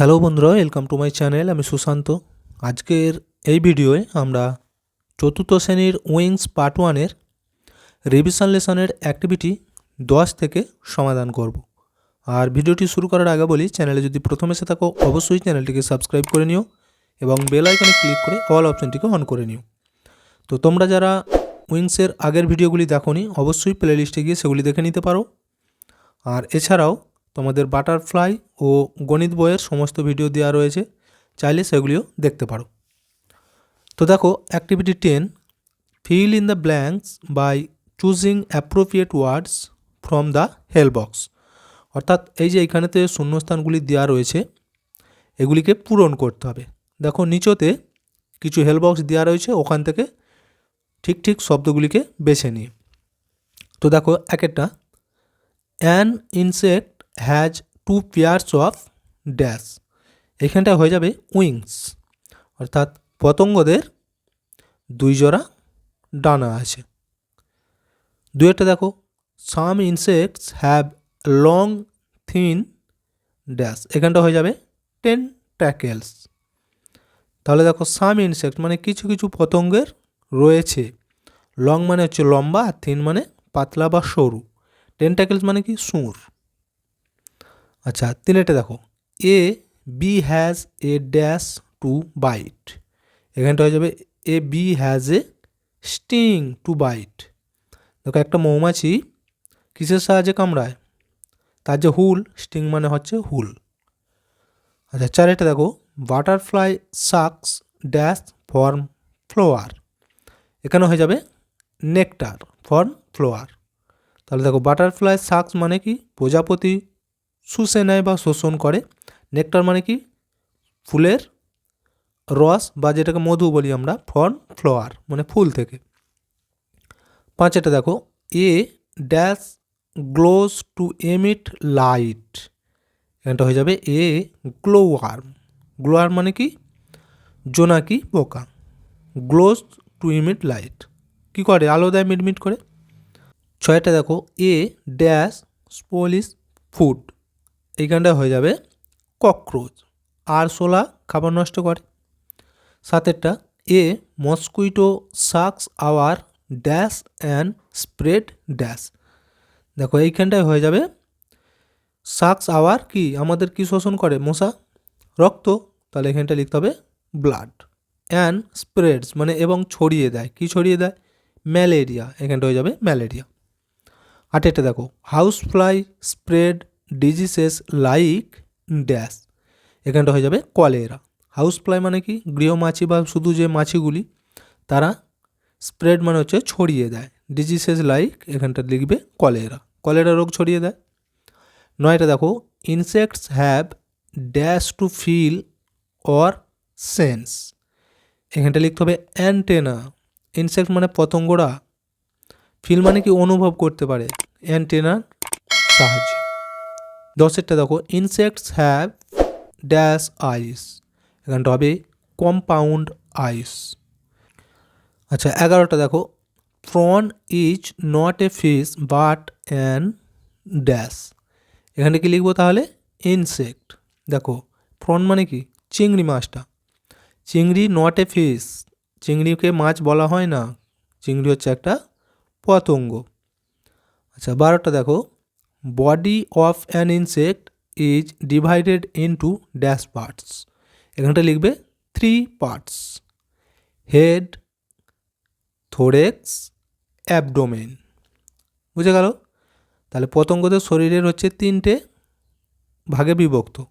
Hello বন্ধুরা welcome to my channel আমি সুশান্ত। আজকের এই ভিডিওয়ে আমরা চতুর্থ শ্রেণির উইংস পার্ট ওয়ানের রিভিশন লেসনের অ্যাক্টিভিটি দশ থেকে সমাধান করব। আর ভিডিওটি শুরু করার আগে বলি চ্যানেলে যদি প্রথম এসে থাকো, অবশ্যই চ্যানেলটিকে সাবস্ক্রাইব করে নিও এবং বেল আইকনে ক্লিক করে অল অপশনটিকে অন করে নিও। তো তোমরা যারা উইংসের আগের ভিডিওগুলি দেখোনি, অবশ্যই প্লেলিস্টে গিয়ে সেগুলি দেখে নিতে পারো। আর এছাড়াও তোমাদের বাটারফ্লাই ও গণিত বইয়ের সমস্ত ভিডিও দেওয়া রয়েছে, চাইলে সেগুলিও দেখতে পারো। তো দেখো activity ten fill in the blanks by choosing appropriate words from the help box অর্থাৎ এই যে এইখানেতে শূন্যস্থানগুলি দেওয়া রয়েছে, এগুলিকে পূরণ করতে হবে। দেখো, নিচতে কিছু হেল বক্স দেওয়া রয়েছে, ওখান থেকে ঠিক ঠিক শব্দগুলিকে বেছে নিয়ে। তো দেখো এক একটা an insect has two pairs of dash এখানটা হয়ে যাবে উইংস অর্থাৎ পতঙ্গদের দুই জোড়া ডানা আছে। দু একটা দেখো some insects have long thin dash এখানটা হয়ে যাবে টেন ট্যাকেলস তাহলে দেখো সাম ইনসেক্ট মানে কিছু কিছু পতঙ্গের রয়েছে। লং মানে হচ্ছে লম্বা, আর থিন মানে পাতলা বা সরু। টেন্টাকেলস মানে কি? সুর। আচ্ছা তিনেটে দেখো। A bee has a dash to bite এখানটা হয়ে যাবে a bee has a sting to bite দেখো, একটা মৌমাছি কিসের সাহায্যে কামড়ায়? তার যে হুল স্টিং মানে হচ্ছে হুল। আচ্ছা চারেটা দেখো। Butterfly sucks dash form flower এখানে হয়ে যাবে নেকটার ফর্ম ফ্লোয়ার তাহলে দেখো বাটারফ্লাই সাকস মানে কি? প্রজাপতি শুষে নেয় বা শোষণ করে। নেকটার মানে কি? ফুলের রস বা যেটাকে মধু বলি আমরা ফর্ম ফ্লোয়ার মানে ফুল থেকে। পাঁচেটা দেখো। A dash glows to emit light এখানটা হয়ে যাবে এ গ্লো আর্ম গ্লো মানে কি? জোনাকি পোকা গ্লোজ টু ইমিট লাইট কী করে? আলো দেয় মিটমিট করে। ছয়টা দেখো। এ ড্যাশ স্পোলিশ ফুড এইখানটা হয়ে যাবে ককরোচ। আর সোলা খাবার নষ্ট করে। সাতেরটা, a mosquito sucks our dash and spread dash. দেখো এইখানটায় হয়ে যাবে সাকস আওয়ার কি? আমাদের কি শোষণ করে? মশা? রক্ত? তাহলে এখানটা লিখতে হবে ব্লাড। অ্যান্ড স্প্রেডস মানে এবং ছড়িয়ে দেয়। কি ছড়িয়ে দেয়? ম্যালেরিয়া। এখানটা হয়ে যাবে ম্যালেরিয়া। আটেরটা দেখো, house fly spread diseases like dash এখানটা হয়ে যাবে কলেরা হাউস ফ্লাই মানে কি? গৃহমাছি বা শুধু যে মাছিগুলি, তারা স্প্রেড মানে হচ্ছে ছড়িয়ে দেয়। ডিজিসেস লাইক এখানটা লিখবে কলেরা কলেরা রোগ ছড়িয়ে দেয়। নয়টা দেখো insects have dash to feel or sense এখানটা লিখতে হবে অ্যান্টেনা ইনসেক্ট মানে পতঙ্গরা। ফিল মানে কি? অনুভব করতে পারে। অ্যান্টেনার সাহায্যে। দশেরটা দেখো ইনসেক্টস হ্যাভ ড্যাশ আইস এখানটা হবে কম্পাউন্ড আইস আচ্ছা এগারোটা দেখো prawn is not a fish but an dash এখানে কি লিখব তাহলে? ইনসেক্ট দেখো প্রন মানে কি? চিংড়ি মাছটা। চিংড়ি নট এ ফিশ চিংড়িকে মাছ বলা হয় না। চিংড়ি হচ্ছে একটা পতঙ্গ। আচ্ছা বারোটা দেখো body of an insect is divided into dash parts এখানটা লিখবে three parts head thorax abdomen বুঝে গেল? তাহলে পতঙ্গদের শরীরের হচ্ছে তিনটে ভাগে বিভক্ত।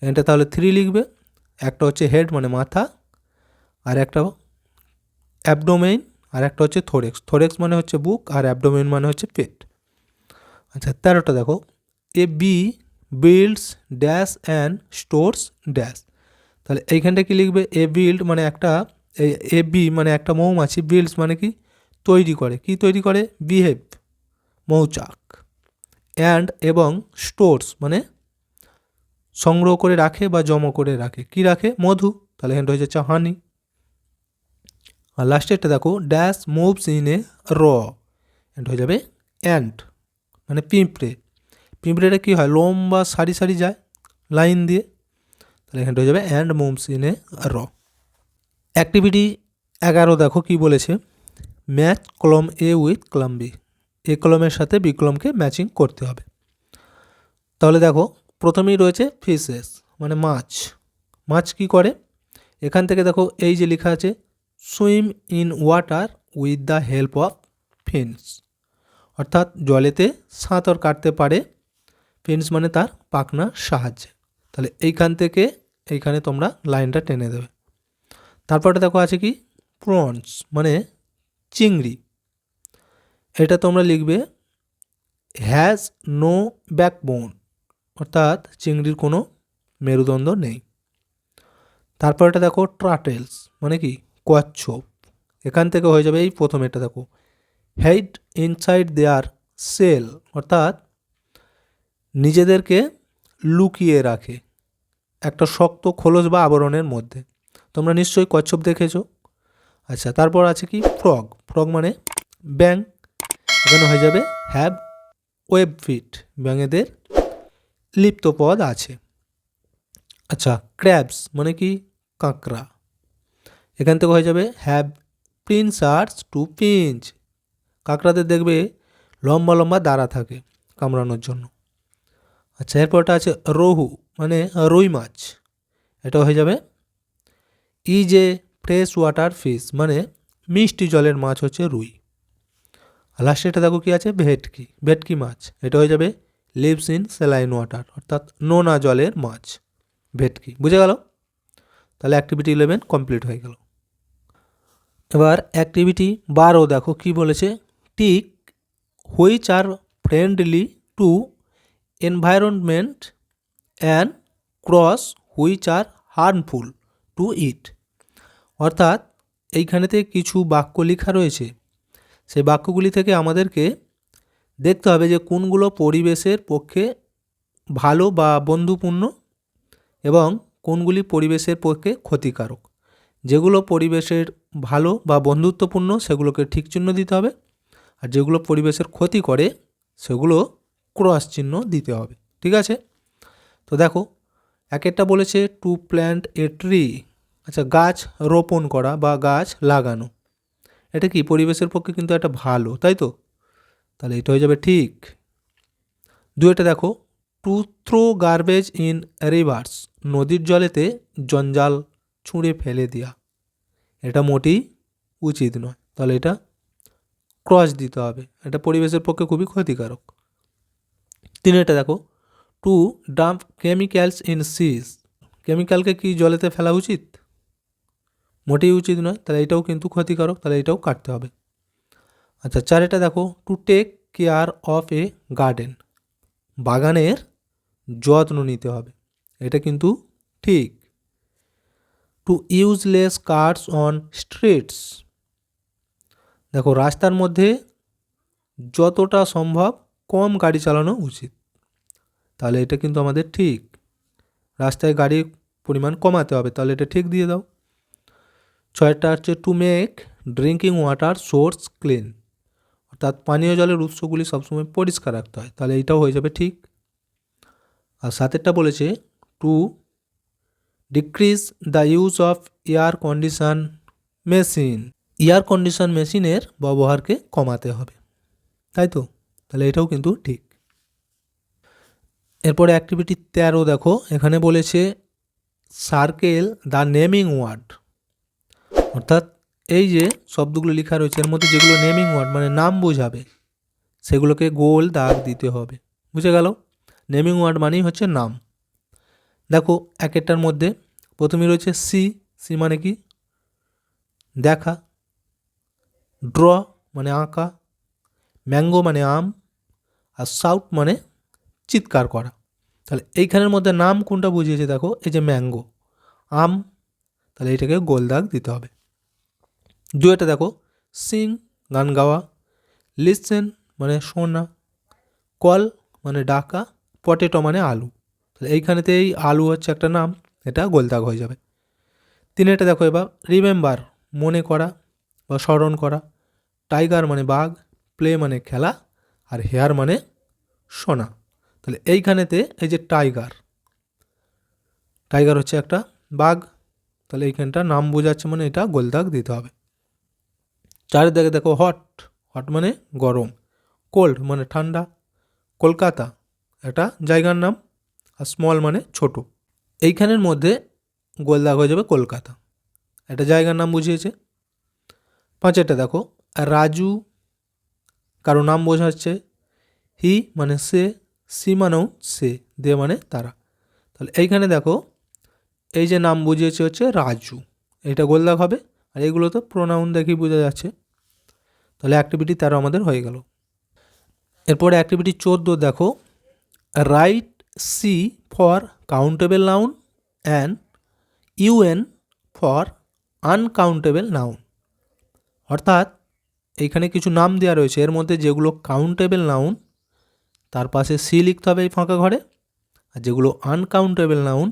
এটা তাহলে থ্রি লিখবে। একটা হচ্ছে হেড মানে মাথা, আর একটা অ্যাবডোমেইন আর একটা হচ্ছে থোরেক্স থোরেক্স মানে হচ্ছে বুক, আর অ্যাবডোমেন মানে হচ্ছে পেট। আচ্ছা তেরোটা দেখো। A bee builds dash and stores dash তাহলে এইখানটা কি লিখবে? এ বিল্ড মানে একটা, এ বি মানে একটা মৌমাছি বিল্ডস মানে কি? তৈরি করে। কি তৈরি করে? বিহেভ মৌচাক। অ্যান্ড এবং স্টোরস মানে সংগ্রহ করে রাখে বা জমা করে রাখে। কি রাখে? মধু। তাহলে এখানটা হয়ে যাচ্ছে হানি আর লাস্টেরটা দেখো ড্যাশ মুভস ইন এ র এটা হয়ে যাবে অ্যান্ট মানে পিঁপড়ে। পিঁপড়েটা কী হয়, লম্বা সারি সারি যায়, লাইন দিয়ে। তাহলে এখানটা হয়ে যাবে অ্যান্ড মুভস ইন এ র। অ্যাক্টিভিটি এগারো দেখো কি বলেছে। ম্যাচ কলম এ উইথ কলম বি। এ কলমের সাথে বি কলমকে ম্যাচিং করতে হবে। তাহলে দেখো, প্রথমেই রয়েছে ফিশেস মানে মাছ। মাছ কি করে? এখান থেকে দেখো এই যে লেখা আছে swim in water with the help of fins অর্থাৎ জলেতে সাঁতর কাটতে পারে। ফিন্স মানে তার পাখনার সাহায্যে। তাহলে এইখান থেকে এইখানে তোমরা লাইনটা টেনে দেবে। তারপরে দেখো আছে কি? প্রনস মানে চিংড়ি। এটা তোমরা লিখবে হ্যাজ নো ব্যাকবোন অর্থাৎ চিংড়ির কোনো মেরুদণ্ড নেই। তারপরটা দেখো ট্রাটেলস মানে কি? কচ্ছপ। এখান থেকে হয়ে যাবে এই প্রথম এটা দেখো। হেড ইনসাইড দেয়ার সেল, অর্থাৎ নিজেদেরকে লুকিয়ে রাখে একটা শক্ত খোলস বা আবরণের মধ্যে। তোমরা নিশ্চয়ই কচ্ছপ দেখেছ। আচ্ছা তারপর আছে কি? ফ্রগ। ফ্রগ মানে ব্যাং এখানে হয়ে যাবে হ্যাভ ওয়েব ফিট। ব্যাঙেদের লিপ্ত পদ আছে। আচ্ছা ক্র্যাবস মানে কি? কাঁকড়া। এখান থেকে হয়ে যাবে have pincers to pinch. কাঁকড়াদের দেখবে লম্বা লম্বা দাঁড়া থাকে কামড়ানোর জন্য। আচ্ছা এরপরটা আছে রোহু মানে রুই মাছ। এটা হয়ে যাবে ই যে ফ্রেশ ওয়াটার ফিশ মানে মিষ্টি জলের মাছ হচ্ছে রুই। আর লাস্টে এটা দেখো কি আছে? ভেটকি ভেটকি মাছ। এটা হয়ে যাবে লিভস ইন স্যালাইন ওয়াটার, অর্থাৎ নোনা জলের মাছ, ভেটকি। বুঝে গেল? তাহলে অ্যাক্টিভিটি ইলেভেন কমপ্লিট হয়ে গেল। এবার অ্যাক্টিভিটি বারো দেখো কি বলেছে? Tick which are friendly to environment and cross which are harmful to it. অর্থাৎ এইখানেতে কিছু বাক্য লেখা রয়েছে। সেই বাক্যগুলি থেকে আমাদেরকে দেখতে হবে যে কোনগুলো পরিবেশের পক্ষে ভালো বা বন্ধুপূর্ণ এবং কোনগুলি পরিবেশের পক্ষে ক্ষতিকারক। যেগুলো পরিবেশের ভালো বা বন্ধুত্বপূর্ণ সেগুলোকে ঠিক চিহ্ন দিতে হবে। আর যেগুলো পরিবেশের ক্ষতি করে, সেগুলো ক্রস চিহ্ন দিতে হবে। ঠিক আছে? তো দেখো, এক একটা বলেছে টু প্ল্যান্ট এ ট্রি আচ্ছা গাছ রোপণ করা বা গাছ লাগানো, এটা কি পরিবেশের পক্ষে কিন্তু একটা ভালো, তাই তো? তাহলে এটা হয়ে যাবে ঠিক। দু এটা দেখো to throw garbage in rivers নদীর জলেতে জঞ্জাল ছুঁড়ে ফেলে দেওয়া এটা মোটেই উচিত নয়। তাহলে এটা ক্রস দিতে হবে। এটা পরিবেশের পক্ষে খুবই ক্ষতিকারক। তিন এটা দেখো। To dump chemicals in seas কেমিক্যালকে কি জলেতে ফেলা উচিত? মোটেই উচিত নয়, তাহলে এটাও কিন্তু ক্ষতিকারক, তাহলে এটাও কাটতে হবে। আচ্ছা চারেটা দেখো। To take care of a garden বাগানের যত্ন নিতে হবে। এটা কিন্তু ঠিক। To useless cars on streets দেখো, রাস্তার মধ্যে যতটা সম্ভব কম গাড়ি চালানো উচিত। তাহলে এটা কিন্তু আমাদের ঠিক। রাস্তায় গাড়ির পরিমাণ কমাতে হবে, তাহলে এটা ঠিক দিয়ে দাও। ছয়টা হচ্ছে to make drinking water source clean অর্থাৎ পানীয় জলের উৎসগুলি সবসময় পরিষ্কার রাখতে হয়, তাহলে এইটাও হয়ে যাবে ঠিক। আর সাতেরটা বলেছে to decrease the use of air condition machine air condition মেশিনের ব্যবহারকে কমাতে হবে। তাই তো? তাহলে এটাও কিন্তু ঠিক। এরপরে অ্যাক্টিভিটি তেরো দেখো, এখানে বলেছে সার্কেল দ্য নেমিং ওয়ার্ড অর্থাৎ এই যে শব্দগুলো লেখা রয়েছে, এর মধ্যে যেগুলো নেমিং ওয়ার্ড মানে নাম বোঝাবে, সেগুলোকে গোল দাগ দিতে হবে। বুঝে গেল? নেমিং ওয়ার্ড মানেই হচ্ছে নাম। দেখো, এক একটার মধ্যে প্রথমে রয়েছে সি সি মানে কি? দেখা। ড্র মানে আঁকা ম্যাঙ্গো মানে আম, আর সাউট মানে চিৎকার করা। তাহলে এইখানের মধ্যে নাম কোনটা বুঝিয়েছে দেখো? এই যে ম্যাঙ্গো আম, তাহলে এটাকে গোল দাগ দিতে হবে। দুয়েটা দেখো, সিং, গান গাওয়া লিসেন মানে শোনা কল মানে ডাকা পটেটো মানে আলু। তাহলে এইখানেতে এই আলু হচ্ছে একটা নাম, এটা গোলদাগ হয়ে যাবে। তিনেটা দেখো এবার রিমেম্বার মনে করা বা স্মরণ করা। টাইগার মানে বাঘ, প্লে মানে খেলা, আর হেয়ার মানে সোনা। তাহলে এইখানেতে এই যে টাইগার টাইগার হচ্ছে একটা বাঘ। তাহলে এইখানটা নাম বোঝাচ্ছে মানে এটা গোলদাগ দিতে হবে। চারের দিকে দেখো হট হট মানে গরম, কোল্ড মানে ঠান্ডা। কলকাতা একটা জায়গার নাম, আর স্মল মানে ছোট। এইখানের মধ্যে গোলদাগ হয়ে যাবে কলকাতা। একটা জায়গার নাম বুঝিয়েছে। পাঁচেরটা দেখো রাজু কারও নাম বোঝাচ্ছে হি মানে সে, সি মানেও সে, দে মানে তারা। তাহলে এইখানে দেখো, এই যে নাম বুঝিয়েছে হচ্ছে রাজু। এটা গোলদাগ হবে, আর এগুলো তো প্রোনাউন দেখেই বোঝা যাচ্ছে। তাহলে অ্যাক্টিভিটি তেরো আমাদের হয়ে গেল। এরপরে অ্যাক্টিভিটি চোদ্দ দেখো write C for countable noun and U N for uncountable noun অর্থাৎ এইখানে কিছু নাম দেওয়া রয়েছে। এর মধ্যে যেগুলো কাউন্টেবল নাউন তার পাশে সি লিখতে হবে এই ফাঁকা ঘরে। আর যেগুলো আনকাউন্টেবল নাউন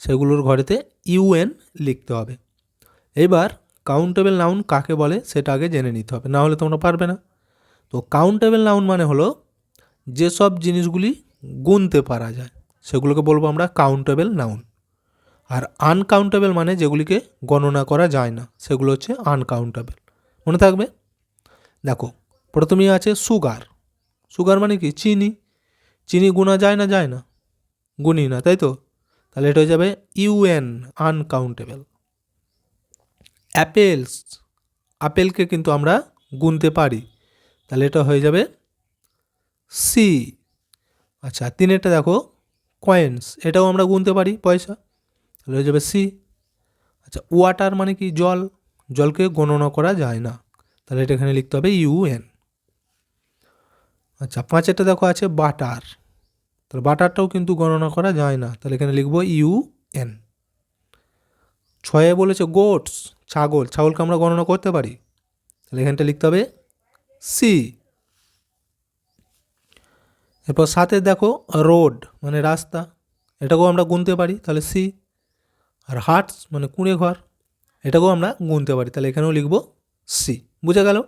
সেগুলোর ঘরেতে ইউএন লিখতে হবে। এবার কাউন্টেবল নাউন কাকে বলে সেটা আগে জেনে নিতে হবে, না হলে তোমরা পারবে না। তো কাউন্টেবল নাউন মানে হলো যেসব জিনিসগুলি গুনতে পারা যায়, সেগুলোকে বলব আমরা কাউন্টেবল নাউন আর আনকাউন্টেবল মানে যেগুলিকে গণনা করা যায় না, সেগুলো হচ্ছে আনকাউন্টেবল মনে থাকবে? দেখো, প্রথমেই আছে সুগার। সুগার মানে কি? চিনি। চিনি গুণা যায় না যায় না। গুনি না, তাই তো? তাহলে এটা হয়ে যাবে ইউএন, আনকাউন্টেবল। অ্যাপেলস, আপেলকে কিন্তু আমরা গুনতে পারি। তাহলে এটা হয়ে যাবে সি। আচ্ছা তিনেরটা দেখো, কয়েন্স, এটাও আমরা গুনতে পারি পয়সা। তাহলে হয়ে যাবে সি। আচ্ছা ওয়াটার মানে কি? জল। জলকে গণনা করা যায় না। তাহলে এটা এখানে লিখতে হবে ইউএন। আচ্ছা পাঁচেরটা দেখো আছে বাটার। তাহলে বাটারটাও কিন্তু গণনা করা যায় না। তাহলে এখানে লিখব ইউএন। ছয়ে বলেছে গোটস, ছাগল, ছাগলকে আমরা গণনা করতে পারি। তাহলে এখানটা লিখতে হবে সি। এরপর সাথে দেখো রোড মানে রাস্তা, এটাকেও আমরা গুনতে পারি। তাহলে সি। আর হার্টস মানে কুঁড়ে ঘর, এটাকেও আমরা গুনতে পারি। তাহলে এখানেও লিখব সি। বুঝে গেল?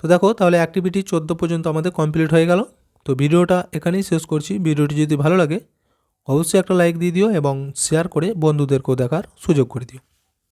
তো দেখো, তাহলে অ্যাক্টিভিটি চোদ্দ পর্যন্ত আমাদের কমপ্লিট হয়ে গেল। তো ভিডিওটা এখানেই শেষ করছি। ভিডিওটি যদি ভালো লাগে, অবশ্যই একটা লাইক দিয়ে দিও এবং শেয়ার করে বন্ধুদেরকেও দেখার সুযোগ করে দিও।